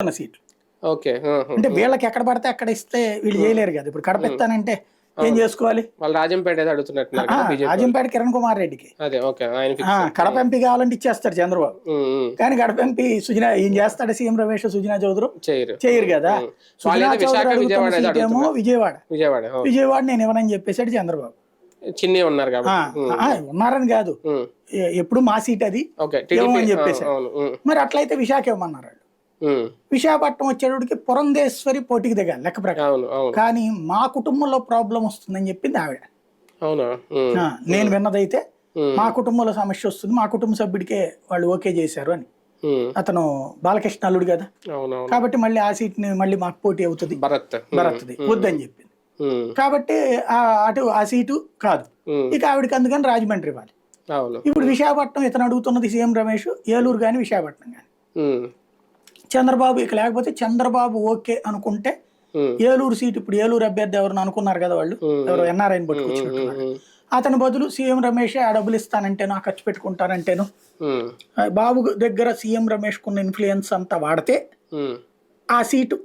ఉన్న సీట్లు ఓకే. అంటే వీళ్ళకి ఎక్కడ పడితే అక్కడ ఇస్తే వీళ్ళు చేయలేరు కదా. ఇప్పుడు కడప ఇస్తానంటే ఏం చేసుకోవాలి? వాళ్ళు రాజంపేట బీజేపీ రాజంపేట కిరణ్ కుమార్ రెడ్డికి. అదే ఓకే కడప ఎంపీ కావాలంటే ఇచ్చేస్తాడు చంద్రబాబు. కానీ కడప ఎంపీ సుజనా ఏం చేస్తాడు సీఎం రమేష్ సుజనా చౌదరి? చేయరు. చేయరు కదా. సుజనా చౌదరి అడుగుతున్న విజయవాడ ఏమో విజయవాడ. విజయవాడ. విజయవాడ నేను ఇవ్వనని చెప్పేసాడు చంద్రబాబు. చిన్ని ఉన్నారు కాబట్టి. ఉన్నారని కాదు. ఎప్పుడు మా సీట్ అది? అని ఉమ్, మరి అట్లయితే విశాఖ ఇవ్వమన్నారు. విశాఖపట్నం వచ్చేటప్పటికి పురంధేశ్వరి పోటీకి దిగాలి లెక్క ప్రకారం. కానీ మా కుటుంబంలో ప్రాబ్లం వస్తుందని చెప్పింది ఆవిడ. నేను విన్నదైతే మా కుటుంబంలో సమస్య వస్తుంది మా కుటుంబ సభ్యుడికే వాళ్ళు ఓకే చేశారు అని. అతను బాలకృష్ణ అల్లుడు కదా. కాబట్టి మళ్ళీ ఆ సీట్ని మళ్ళీ మాకు పోటీ అవుతుంది. భరత్. భరత్ది. వద్దని చెప్పింది. కాబట్టి ఆ అటు ఆ సీటు కాదు. ఇక ఆవిడకి అందుకని రాజమండ్రి ఇవ్వాలి. ఇప్పుడు విశాఖపట్నం ఇతను అడుగుతున్నది సీఎం రమేష్ ఏలూరు కానీ విశాఖపట్నం కానీ చంద్రబాబు ఇక లేకపోతే చంద్రబాబు ఓకే అనుకుంటే ఏలూరు సీట్ ఇప్పుడు ఏలూరు అభ్యర్థి ఎవరిని అనుకున్నారు కదా వాళ్ళు. ఎవరు ఎన్ఆర్ఐని పట్టుకొచ్చినట్టున్నారు అతని బదులు సీఎం రమేష్ ఆ డబ్బులు ఇస్తానంటేను ఆ ఖర్చు పెట్టుకుంటానంటేను. బాబు దగ్గర సీఎం రమేష్ కున్న ఇన్ఫ్లుయెన్స్ అంతా వాడితే. ఆ సీటు